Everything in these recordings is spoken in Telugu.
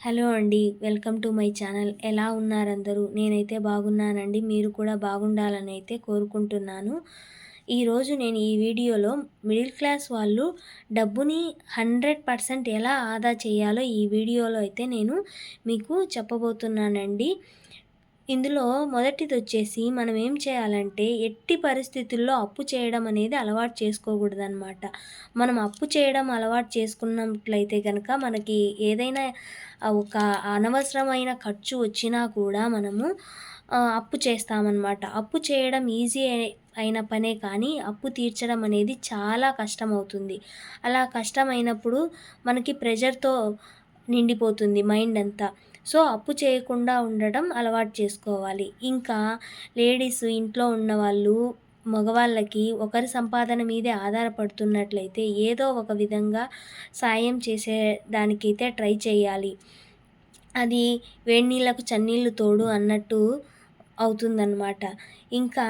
హలో అండి వెల్కమ్ టు మై ఛానల్. ఎలా ఉన్నారందరూ? నేనైతే బాగున్నానండి. మీరు కూడా బాగుండాలని అయితే కోరుకుంటున్నాను. ఈరోజు నేను ఈ వీడియోలో మిడిల్ క్లాస్ వాళ్ళు డబ్బుని హండ్రెడ్ పర్సెంట్ ఎలా ఆదా చేయాలో ఈ వీడియోలో అయితే నేను మీకు చెప్పబోతున్నానండి. ఇందులో మొదటిది వచ్చేసి మనం ఏం చేయాలంటే ఎట్టి పరిస్థితుల్లో అప్పు చేయడం అనేది అలవాటు చేసుకోకూడదనమాట మనం అప్పు చేయడం అలవాటు చేసుకున్నట్లయితే కనుక మనకి ఏదైనా ఒక అనవసరమైన ఖర్చు వచ్చినా కూడా మనము అప్పు చేస్తామన్నమాట. అప్పు చేయడం ఈజీ అయిన పనే కానీ అప్పు తీర్చడం అనేది చాలా కష్టమవుతుంది. అలా కష్టమైనప్పుడు మనకి ప్రెషర్తో నిండిపోతుంది మైండ్ అంతా. సో అప్పు చేయకుండా ఉండడం అలవాటు చేసుకోవాలి. ఇంకా లేడీస్ ఇంట్లో ఉన్నవాళ్ళు మగవాళ్ళకి ఒకరి సంపాదన మీదే ఆధారపడుతున్నట్లయితే ఏదో ఒక విధంగా సాయం చేసే దానికైతే ట్రై చేయాలి. అది వేడి నీళ్ళకు చన్నీళ్ళు తోడు అన్నట్టు అవుతుందన్నమాట. ఇంకా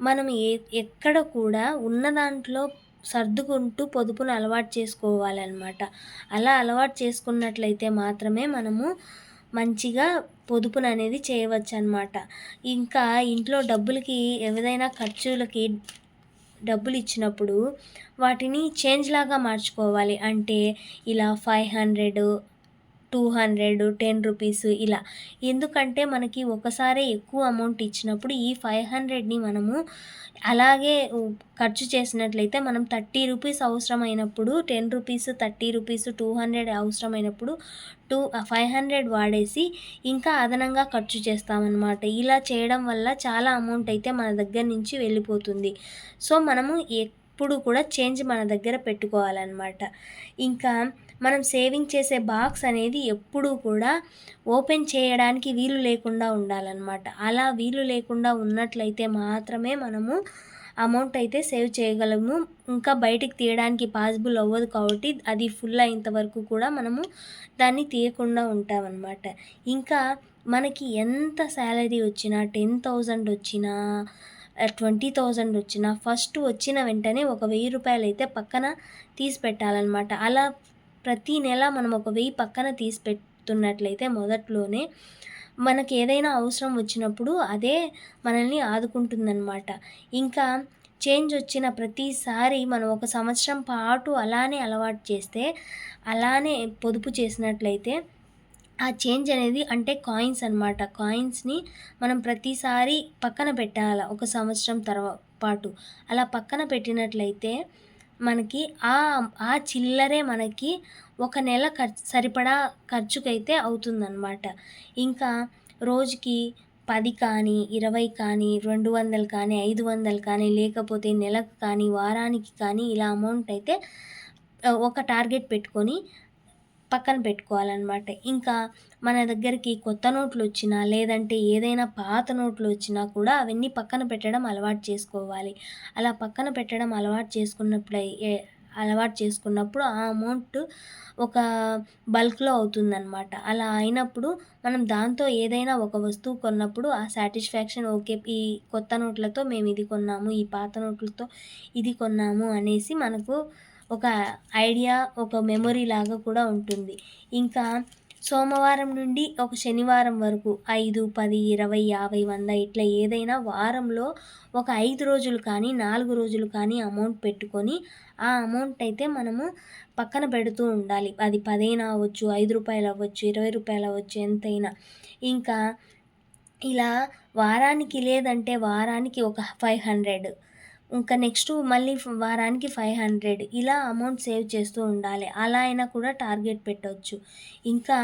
మనం ఏ ఎక్కడ కూడా ఉన్న దాంట్లో సర్దుకుంటూ పొదుపును అలవాటు చేసుకోవాలన్నమాట. అలా అలవాటు చేసుకున్నట్లయితే మాత్రమే మనము మంచిగా పొదుపును అనేది చేయవచ్చు అనమాట ఇంకా ఇంట్లో డబ్బులకి ఏదైనా ఖర్చులకి డబ్బులు ఇచ్చినప్పుడు వాటిని చేంజ్ లాగా మార్చుకోవాలి. అంటే ఇలా five hundred two hundred ten rupees ఇలా. ఎందుకంటే మనకి ఒకసారి ఎక్కువ అమౌంట్ ఇచ్చినప్పుడు ఈ ఫైవ్ హండ్రెడ్ని మనము అలాగే ఖర్చు చేసినట్లయితే మనం థర్టీ రూపీస్ అవసరమైనప్పుడు ten rupees thirty rupees two hundred అవసరమైనప్పుడు టూ ఫైవ్ హండ్రెడ్ వాడేసి ఇంకా అదనంగా ఖర్చు చేస్తామన్నమాట. ఇలా చేయడం వల్ల చాలా అమౌంట్ అయితే మన దగ్గర నుంచి వెళ్ళిపోతుంది. సో మనము ఎప్పుడు కూడా చేంజ్ మన దగ్గర పెట్టుకోవాలన్నమాట. ఇంకా మనం సేవింగ్ చేసే బాక్స్ అనేది ఎప్పుడూ కూడా ఓపెన్ చేయడానికి వీలు లేకుండా ఉండాలన్నమాట. అలా వీలు లేకుండా ఉన్నట్లయితే మాత్రమే మనము అమౌంట్ అయితే సేవ్ చేయగలము. ఇంకా బయటికి తీయడానికి పాసిబుల్ అవ్వదు కాబట్టి అది ఫుల్ అయ్యేంత వరకు కూడా మనము దాన్ని తీయకుండా ఉంటామన్నమాట. ఇంకా మనకి ఎంత శాలరీ వచ్చినా టెన్ థౌజండ్ వచ్చినా ట్వంటీ థౌజండ్ వచ్చిన ఫస్ట్ వచ్చిన వెంటనే ఒక వెయ్యి రూపాయలు అయితే పక్కన తీసి పెట్టాలన్నమాట. అలా ప్రతీ నెల మనం ఒక వెయ్యి పక్కన తీసి పెట్టున్నట్లయితే మొదట్లోనే మనకి ఏదైనా అవసరం వచ్చినప్పుడు అదే మనల్ని ఆదుకుంటుందన్నమాట. ఇంకా చేంజ్ వచ్చిన ప్రతిసారి మనం ఒక సంవత్సరం పాటు అలానే అలవాటు చేస్తే అలానే పొదుపు చేసినట్లయితే ఆ చేంజ్ అనేది అంటే కాయిన్స్ అనమాట కాయిన్స్ని మనం ప్రతిసారి పక్కన పెట్టాలి ఒక సంవత్సరం తర్వా పాటు. అలా పక్కన పెట్టినట్లయితే మనకి ఆ ఆ చిల్లరే మనకి ఒక నెల ఖర్చు సరిపడా ఖర్చుకైతే అవుతుందన్నమాట. ఇంకా రోజుకి పది కానీ ఇరవై కానీ రెండు వందలు కానీ ఐదు వందలు కానీ లేకపోతే నెలకు కానీ వారానికి కానీ ఇలా అమౌంట్ అయితే ఒక టార్గెట్ పెట్టుకొని పక్కన పెట్టుకోవాలన్నమాట. ఇంకా మన దగ్గరికి కొత్త నోట్లు వచ్చినా లేదంటే ఏదైనా పాత నోట్లు వచ్చినా కూడా అవన్నీ పక్కన పెట్టడం అలవాటు చేసుకోవాలి. అలా పక్కన పెట్టడం అలవాటు చేసుకున్నప్పుడు అలవాటు చేసుకున్నప్పుడు ఆ అమౌంట్ ఒక బల్క్లో అవుతుందన్నమాట. అలా అయినప్పుడు మనం దాంతో ఏదైనా ఒక వస్తువు కొన్నప్పుడు ఆ సాటిస్ఫాక్షన్ ఓకే ఈ కొత్త నోట్లతో మేము ఇది కొన్నాము ఈ పాత నోట్లతో ఇది కొన్నాము అనేసి మనకు ఒక ఐడియా ఒక మెమొరీ లాగా కూడా ఉంటుంది. ఇంకా సోమవారం నుండి ఒక శనివారం వరకు ఐదు పది ఇరవై యాభై వంద ఇట్లా ఏదైనా వారంలో ఒక ఐదు రోజులు కానీ నాలుగు రోజులు కానీ అమౌంట్ పెట్టుకొని ఆ అమౌంట్ అయితే మనము పక్కన పెడుతూ ఉండాలి. అది పదైనా అవ్వచ్చు ఐదు రూపాయలు అవ్వచ్చు ఇరవై రూపాయలు అవ్వచ్చు ఎంతైనా. ఇంకా ఇలా వారానికి లేదంటే వారానికి ఒక ఫైవ్ హండ్రెడ్ ఇంకా నెక్స్ట్ మళ్ళీ వారానికి ఫైవ్ హండ్రెడ్ ఇలా అమౌంట్ సేవ్ చేస్తూ ఉండాలి. అలా అయినా కూడా టార్గెట్ పెట్టవచ్చు ఇంకా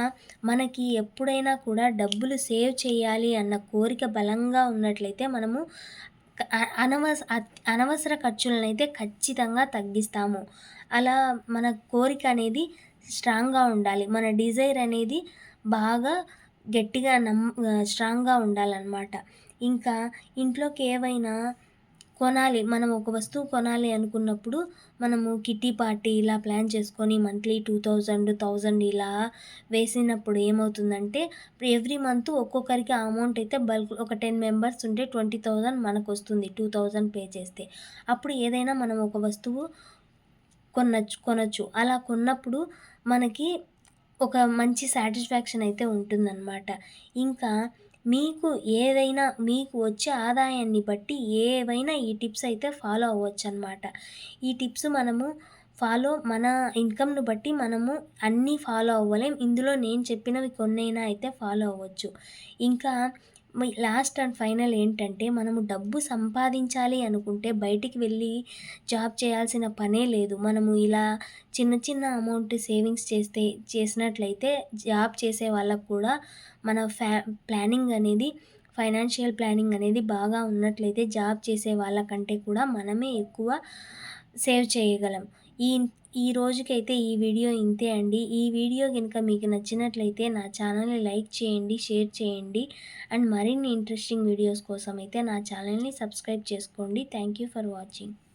మనకి ఎప్పుడైనా కూడా డబ్బులు సేవ్ చేయాలి అన్న కోరిక బలంగా ఉన్నట్లయితే మనము అనవస అనవసర ఖర్చులను అయితే ఖచ్చితంగా తగ్గిస్తాము. అలా మన కోరిక అనేది స్ట్రాంగ్గా ఉండాలి. మన డిజైర్ అనేది బాగా గట్టిగా నమ్ స్ట్రాంగ్గా ఉండాలన్నమాట. ఇంకా ఇంట్లోకి ఏవైనా కొనాలి. మనం ఒక వస్తువు కొనాలి అనుకున్నప్పుడు మనము కిట్టి పార్టీ ఇలా ప్లాన్ చేసుకొని మంత్లీ టూ థౌజండ్ థౌజండ్ ఇలా వేసినప్పుడు ఏమవుతుందంటే ఎవ్రీ మంత్ ఒక్కొక్కరికి ఆ అమౌంట్ అయితే బల్క్ ఒక టెన్ మెంబర్స్ ఉంటే ట్వంటీ థౌజండ్ మనకు వస్తుంది టూ థౌజండ్ పే చేస్తే. అప్పుడు ఏదైనా మనం ఒక వస్తువు కొనచ్చు కొనచ్చు. అలా కొన్నప్పుడు మనకి ఒక మంచి సాటిస్ఫాక్షన్ అయితే ఉంటుందన్నమాట. ఇంకా మీకు ఏదైనా మీకు వచ్చే ఆదాయాన్ని బట్టి ఏవైనా ఈ టిప్స్ అయితే ఫాలో అవ్వచ్చు అనమాట ఈ టిప్స్ మనము ఫాలో మన ఇన్‌కమ్‌ని బట్టి మనము అన్నీ ఫాలో అవ్వలేం. ఇందులో నేను చెప్పినవి కొన్నైనా అయితే ఫాలో అవ్వచ్చు. ఇంకా లాస్ట్ అండ్ ఫైనల్ ఏంటంటే మనము డబ్బు సంపాదించాలి అనుకుంటే బయటికి వెళ్ళి జాబ్ చేయాల్సిన పనే లేదు. మనము ఇలా చిన్న చిన్న అమౌంట్ సేవింగ్స్ చేస్తే చేసినట్లయితే జాబ్ చేసే వాళ్ళకు కూడా మన ఫ్యా ప్లానింగ్ అనేది ఫైనాన్షియల్ ప్లానింగ్ అనేది బాగా ఉన్నట్లయితే జాబ్ చేసే వాళ్ళకంటే కూడా మనమే ఎక్కువ సేవ్ చేయగలం. ఈ ఈ రోజుకైతే ఈ వీడియో ఇంతే అండి. ఈ వీడియో కనుక మీకు నచ్చినట్లయితే నా ఛానల్‌ని లైక్ చేయండి, షేర్ చేయండి. అండ్ మరిన్ని ఇంట్రెస్టింగ్ వీడియోస్ కోసం అయితే నా ఛానల్‌ని సబ్స్క్రైబ్ చేసుకోండి. Thank you for watching.